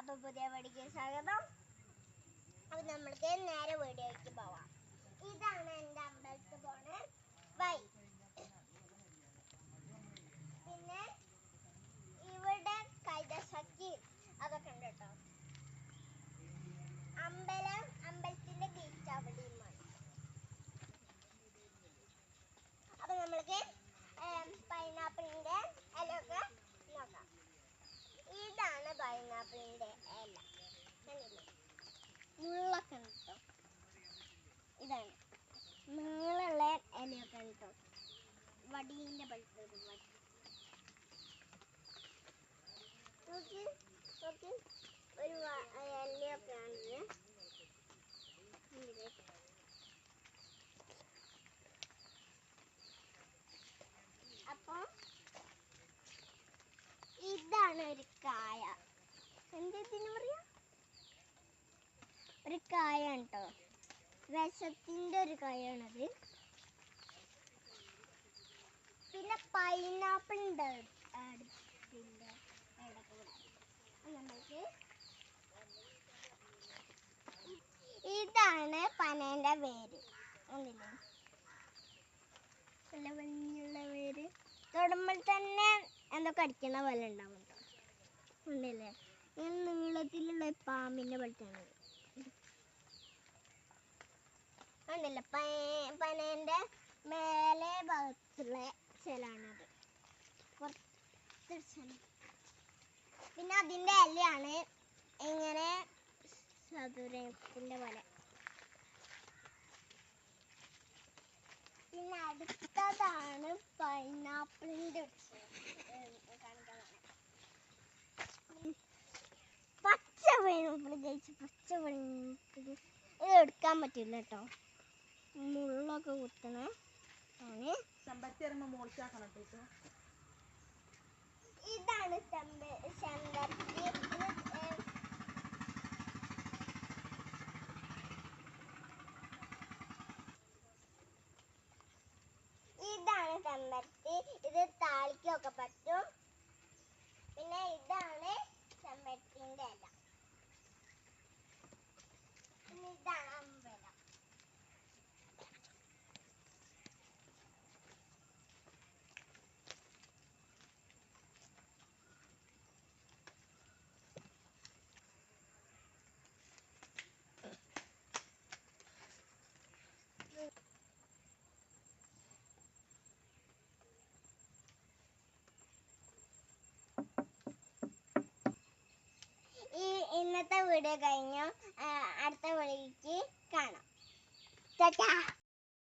അപ്പൊ പുതിയ വീഡിയോക്ക് സ്വാഗതം. അപ്പൊ നമ്മൾക്ക് നേരെ വീഡിയോയ്ക്ക് പോവാം. ഇതാണ് എന്റെ അമ്പലത്തിൽ പോണ. വൈ പിന്നെ ഇവിടെ കൈതശക്തി അതൊക്കെ ഉണ്ട് കേട്ടോ അമ്പലം അമ്പലത്തിന്റെ ഗേറ്റ് അവിടെയുമാണ് അപ്പൊ നമ്മൾക്ക് പൈനാപ്പിളിന്റെ ഇലയൊക്കെ നോക്കാം ഇതാണ് പൈനാപ്പിളിന്റെ ഇല കണ്ടില്ലേ? മുള്ളൊക്കെ ഉണ്ട് ട്ടോ. ഇതാണ് നീളമുള്ള ഇലയൊക്കെ ഉണ്ട് ട്ടോ. വടീന്റെ പഴുത്തത് വടി നോക്കി നോക്കി. ഒരു വ- ആണത് ആണിത് അപ്പൊ ഇതാണ് ഒരു കായ. എന്തിനു പറയാ? ഒരു കായ കേട്ടോ വിഷത്തിന്റെ ഒരു കായാണത് പിന്നെ പൈനാപ്പിൾ ഉണ്ട്. അത് നമ്മൾക്ക് ഇതാണ് പനേന്റെ വേര് നല്ല ഭംഗിയുള്ള വേര് തൊടുമ്പോൾ തന്നെ എന്തോ കടിക്കണ പോലെ ഉണ്ടാവും ഉണ്ടല്ലേ ഇങ്ങനെ നീളത്തിലുള്ള ഒരു പാമ്പിന്റെ പോലത്തെയാണ് ഉണ്ടല്ലേ പനേന്റെ മേലെ ഭാഗത്തുള്ള സ്ഥലമാണത് കുറച്ച് പിന്നെ അതിന്റെ ഇലയാണ് എങ്ങനെ ചതുരത്തിന്റെ പോലെ. പിന്നെ അടുത്തതാണ് പൈനാപ്പിളിന്റെ പച്ച പൈനാപ്പിൾ കഴിച്ച് പച്ച പൈനാപ്പിൾ ഇത് എടുക്കാൻ പറ്റില്ല കേട്ടോ. മുള്ളൊക്കെ കുത്തണേ. ചെമ്പരത്തി കേട്ടോ ഇതാണ് ചെമ്പ ചെമ്പരത്തി ഇതാണ് ചെമ്പരത്തി ഇത് താളിക്കൊക്കെ പറ്റും പിന്നെ ഇതാണ് ചെമ്പരത്തിന്റെ ഇല പിന്നെ ഇതാണ് അമ്പലം ഈ ഇന്നത്തെ വീഡിയോ കഴിഞ്ഞു. അടുത്ത വീഡിയോക്ക് കാണാം. ടാറ്റാ.